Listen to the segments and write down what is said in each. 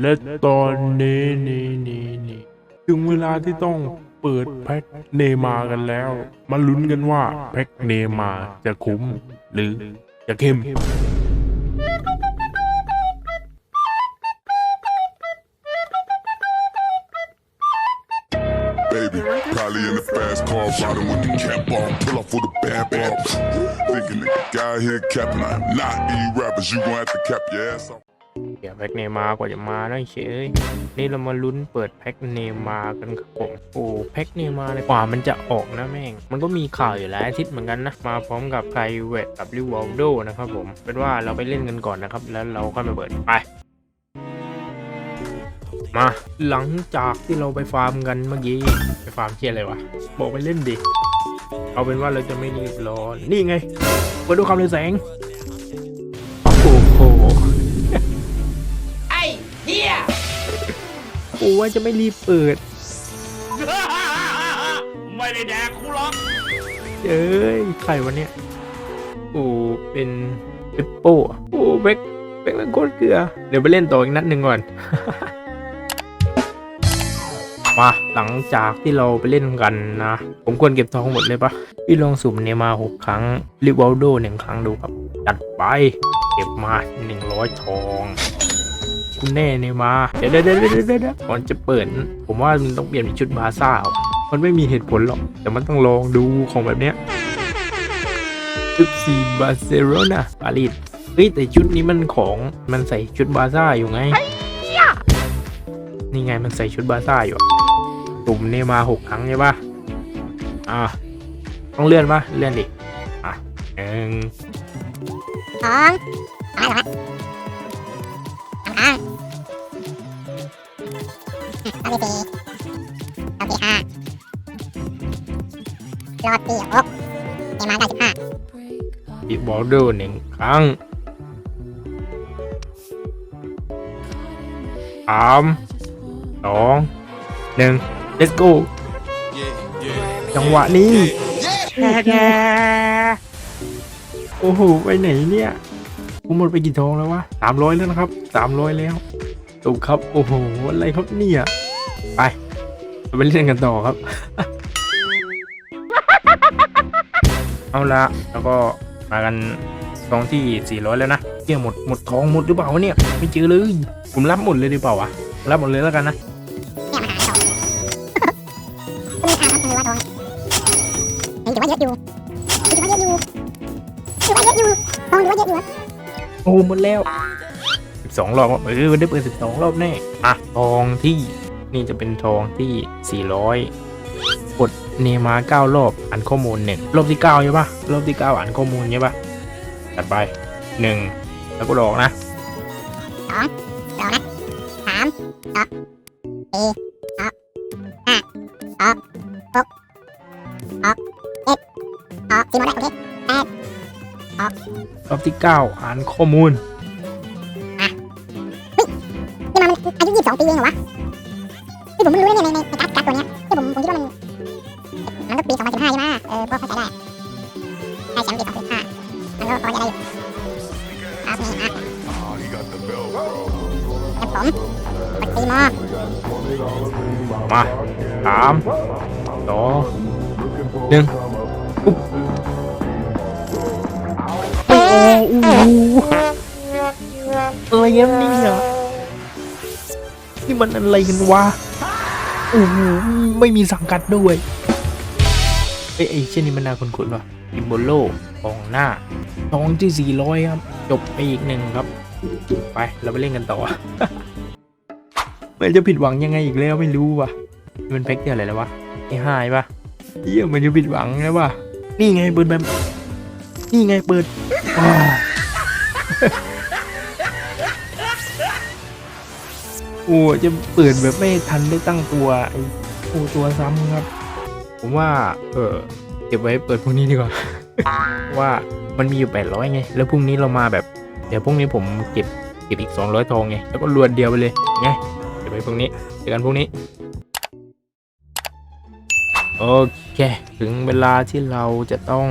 และตอนนี้นี่นี่นี่ถึงเวลาที่ต้องเปิดแพ็คเนมากันแล้ว มาลุ้นกันว่าแพ็คเนมาจะคุ้มหรือจะเข้ม เดี๋ยวแพ็คเนมากว่าจะมาได้เฉยนี่เรามาลุ้นเปิดแพ็คเนมากันครับผมโอ้แพ็คเนมาเลยกว่ามันจะออกนะแม่ง มันก็มีข่าวอยู่หลายอาทิตย์เหมือนกันนะ มาพร้อมกับไพรเวทกับริวอลโดนะครับผม เป็นว่าเราไปเล่นกันก่อนนะครับ แล้วเราค่อยมาเปิดไปมาหลังจากที่เราไปฟาร์มกันเมื่อกี้ไปฟาร์มเชียอะไรวะบอกไปเล่นดิเอาเป็นว่าเราจะไม่รีบร้อนนี่ไงมาดูคำเรือแสง โอ้ว่าจะไม่รีบเปิด ไม่ได้แดกกูหรอกเอ้ยใครวะเนี่ยโอ้เป็นเปปโป้อะโอ้แบ็คแบ็คมันโคตรเกลือ เดี๋ยวไปเล่นต่ออีกนัดหนึ่งก่อน มาหลังจากที่เราไปเล่นกันนะ ผมควรเก็บทองหมดเลยปะพี่ลองสุ่มเนมาหกครั้งริวอลโดหนึ่งครั้งดูครับ จัดไป เก็บมาหนึ่งร้อยทอง คุณแน่เนมาเดี๋ยวเดี๋ยวเดี๋ยวเดี๋ยวเดี๋ยวก่อนจะเปิด ผมว่ามันต้องเปลี่ยนเป็นชุดบาซ่าว่ะมันไม่มีเหตุผลหรอก แต่มันต้องลองดูของแบบเนี้ยชุดซีบาร์เซโลนาปารีสเฮ้ยแต่ชุดนี้มันของมันใส่ชุดบาซ่าอยู่ไง นี่ไงมันใส่ชุดบาซ่าอยู่อะตุ่มเนี่ยมาหกครั้งใช่ปะอ่าต้องเลื่อนปะเลื่อนดิอะหนึ่งสองสามเหร ต้อบที่สี่รอบที่ห้ารอบที่หกเอมาได้สิบห้าอีกบอลดอร์หนึ่งครั้งสามสองหนึ่ง let's go จังหวะนี้แกโอ้โห ไปไหนเนี่ย กูหมดไปกี่ทองแล้ววะสามร้อยแล้วนะครับสามร้อยแล้วถูกครับ โอ้โห อะไรครับเนี่ย ไปเราไปเล่นกันต่อครับ เอาละแล้วก็มากันทองที่ 400 แล้วนะเที่ยหมดหมดทองหมดหรือเปล่าวะเนี่ยไม่เจอเลยผมรับหมดเลยดีเปล่าวะรับหมดเลยแล้วกันนะเนี่ยมาหาทองก็มีทางครับคือว่าทองนี่ถือว่าเยอะอยู่ถือว่าเยอะอยู่ถือว่าเยอะอยู่ทองถือว่าเยอะอยู่ โอ้หมดแล้ว12รอบเออได้เปิด12รอบแน่อะทองที่นี่จะเป็นทองที่400กดเนมา9รอบอ่านข้อมูลหนึ่งรอบที่9ใช่ปะรอบที่9อ่านข้อมูลใช่ปะตัดไป1แล้วก็ดอกนะสองนะสามสองสี่สองห้าสองหกสองเจ็ดสองสี่หมดแล้วโอเค รอบที่9อ่านข้อมูลนี่มันอายุยี่สิบสองปีเองเหรอวะที่ผมไม่รู้เลยเนี่ยในในในการ์ดการ์ดตัวเนี้ยที่ผมผมคิดว่ามันมันก็ปีสองพันสิบห้าใช่ไหมเออพวกเข้าใจได้ได้แชมป์ปีสองพันสิบห้ามันก็พอจะได้อยู่ครับนี่อะ Ah, he got the belt, bro. กับผมกดตีมอมาสามสองหนึ่ง อะไรเงี้ยนี่เหรอนี่มันอะไรกันวะโอ้โหไม่มีสังกัดด้วยเอ้ยไอ้เช่นนี้มันน่าคุ้นๆว่ะอิมโบโลทองหน้าทองที่400ครับ จบไปอีกหนึ่งครับ ไป เราไปเล่นกันต่อ มันจะผิดหวังยังไงอีกแล้วไม่รู้ว่ะ มันแพ็กเดียวอะไรแล้ววะไอ้หายปะเยี่ยมันจะผิดหวังแล้ววะนี่ไงเปิดแบบ นี่ไงเปิด อ้าวโอ้จะเปิดแบบไม่ทันได้ตั้งตัวไอ้โอ้ตัวซ้ำครับ ผมว่า เออเก็บไว้เปิดพรุ่งนี้ดีกว่า ว่ามันมีอยู่แปดร้อยไง แล้วพรุ่งนี้เรามาแบบ เดี๋ยวพรุ่งนี้ผมเก็บเก็บอีกสองร้อยทองไง แล้วก็รวนเดียวไปเลยไงเดี๋ยวไปพรุ่งนี้เจอกันพรุ่งนี้ โอเค ถึงเวลาที่เราจะต้อง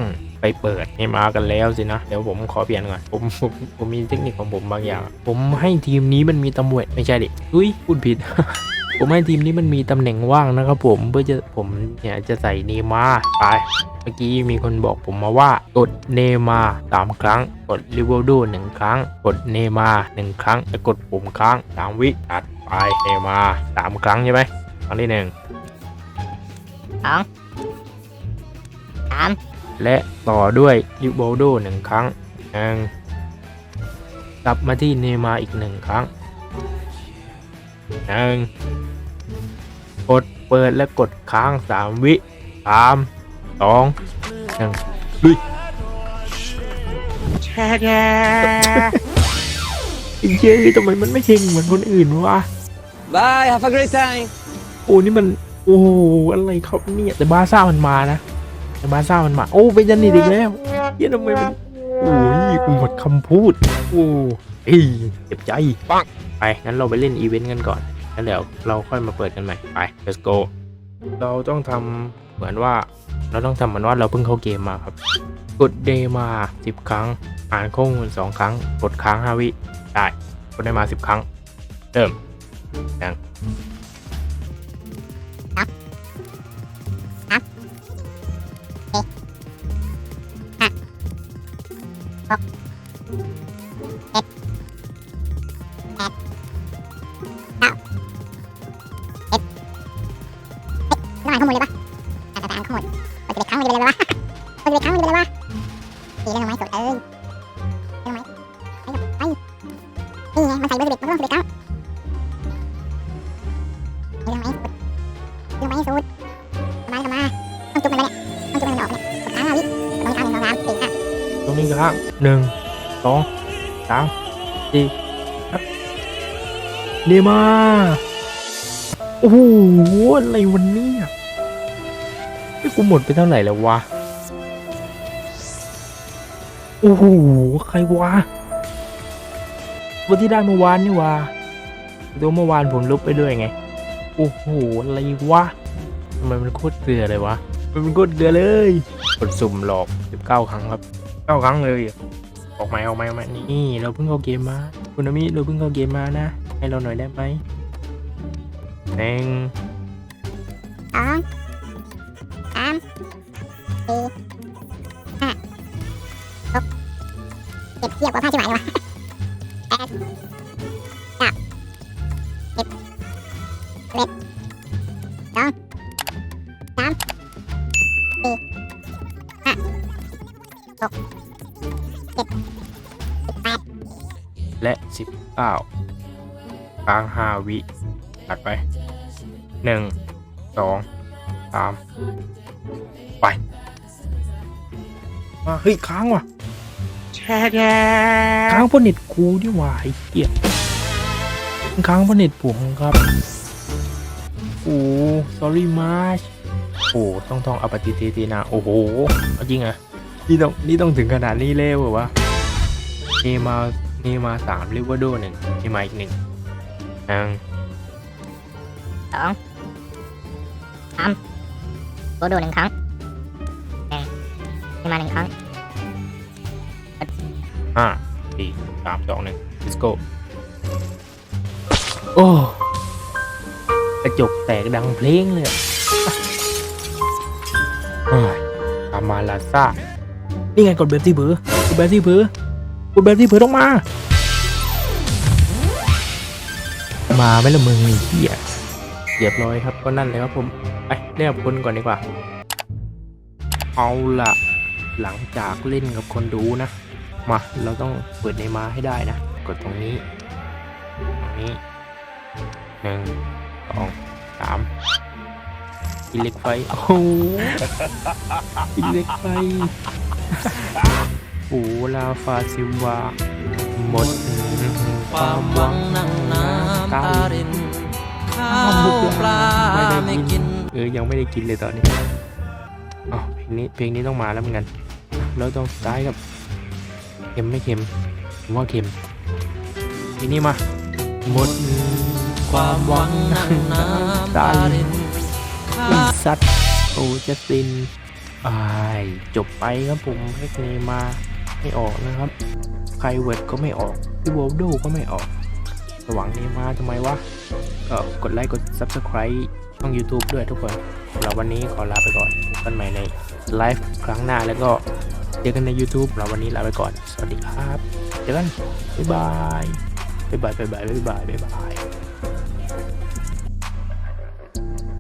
ไปเปิดให้มากันแล้วสินะ เดี๋ยวผมขอเปลี่ยนก่อน ผมผมผมมีเทคนิคของผมบางอย่าง ผมให้ทีมนี้มันมีตำแหน่งไม่ใช่ดิอุ้ยพูดผิด ผมให้ทีมนี้มันมีตำแหน่งว่างนะครับผมเพื่อจะผมเนี่ยจะใส่เนมาไปเมื่อกี้มีคนบอกผมมาว่ากดเนมาสามครั้ง กดริเวลโดหนึ่งครั้ง กดเนมาหนึ่งครั้งจะกดปุ่มค้างสามวิตัดไปเนมาสามครั้งใช่ไหมครั้งที่หนึ่งสองสาม และต่อด้วยริเวลโดหนึ่งครั้งหนึ่งกลับมาที่เนย์มาร์อีกหนึ่งครั้งหนึ่งกดเปิดและกดค้างสามวิสามสองหนึ่งลุยเย้ยทำไมมันไม่เฮงเหมือนคนอื่นวะ Bye, have a great time. โอ้นี่มัน โอ้โหอะไรครับเนี่ยแต่บาร์ซ่ามันมานะ แต่บาร์ซ่ามันมาโอ้เป็นยันนี่อีกแล้วเย้ยทำไมมันโอ้ยกูหมดคำพูดโอ้เอ้ยเจ็บใจปังไปงั้นเราไปเล่นอีเวนต์กันก่อนแล้วเดี๋ยวเราค่อยมาเปิดกันใหม่ไป let's go เราต้องทำเหมือนว่าเราต้องทำเหมือนว่าเราเพิ่งเข้าเกมมาครับ กดเดมาสิบครั้ง อ่านข้อมูลสองครั้ง กดค้างห้าวิได้กดได้มาสิบครั้งเริ่มยังต้อง เรื่องไหมกดเรื่องไหมสูดมาแล้วมาต้องจุ่มมันแล้วเนี่ยต้องจุ่มมันออกเนี่ยกดค้างห้าวิกดค้างหนึ่งสองสามสี่ห้าตรงนี้ค้างหนึ่งสองสามสี่ครับเดมาโอ้โหอะไรวันนี้ไอ้กูหมดไปเท่าไหร่แล้ววะโอ้โหใครวะวันที่ได้เมื่อวานนี่วะตัวเมื่อวานผมลบไปด้วยไง โอ้โห อะไรวะทำไมมันโคตรเกลือเลยวะ มันโคตรเกลือเลยกดสุ่มหลอก19ครั้งครับ9ครั้งเลย ออกไหมออกไหมออกไหมนี่ เราเพิ่งเข้าเกมมา คุณอามิเราเพิ่งเข้าเกมมานะ ให้เราหน่อยได้ไหมหนึ่งสองสามสี่ห้าหกเจ็ดเทียบกว่าผ้าชิบหายเลยว เอ็ดสองสามสี่ห้าหกเจ็ดสิบแปดและ19ค้าง5วิตัดไป1 2 3ไปมาเฮ้ยค้างว่ะค้างเพราะเน็ตกูดิว่าไอ้เหี้ยมันค้างเพราะเน็ตผมครับ โอ้ sorry much โอ้ต้องท่องอปฏิเทตีนา โอ้โหเอาจริงเหรอะนี่ต้องนี่ต้องถึงขนาดนี้เลยเหรอวะเนมาเนมาสามลิเวอร์โดหนึ่งเนมาอีกหนึ่งนังสองสามโกโดหนึ่งครั้งหนึ่งนี่มาหนึ่งครั้งห้าสี่สามสองหนึ่ง let's go โอ้กระ จกแตกดังเพลงเลยอะเฮ้ยตามาลาซ่า นี่ไงกดแบบที่เผือกดแบบที่เผือกดแบบที่เผือต้องมา มาไม่ละมึงไอ้เหี้ยเรียบร้อยครับก็นั่นเลยครับผมไปเรียกคนก่อนดีกว่า เอาละหลังจากเล่นกับคนดูนะ มา เราต้องเปิดในมาให้ได้นะ กดตรงนี้ ตรงนี้หนึ่งสอง สามอิเล็กไฟโอ้โหอิเล็กไฟโอ้ลาฟาซิลวาหมดความหวังนั่งน้ำตารินข้าวปลาไม่กินเออยังไม่ได้กินเลยตอนนี้อ๋อเพลงนี้เพลงนี้ต้องมาแล้วเหมือนกันเราต้องสไตล์กับเค็มไม่เค็มผมว่าเค็มทีนี้มาหมด ความหวังนั่งน้ำตารินไอ้สัตว์โอ้จัสตินอายจบไปครับผมแพ็กนี้มาไม่ออกนะครับไคเวิร์ดก็ไม่ออกพี่โวลโดก็ไม่ออกระหว่างนี้มาทำไมวะก็กดไลค์กด Subscribe ช่อง YouTube ด้วยทุกคนสำหรับวันนี้ขอลาไปก่อนพบกันใหม่ในไลฟ์ครั้งหน้าแล้วก็เจอกันใน YouTube สำหรับวันนี้ลาไปก่อน สวัสดีครับ เจอกัน บ๊ายบาย บ๊ายบาย บ๊ายบาย บ๊ายบาย บ๊ายบาย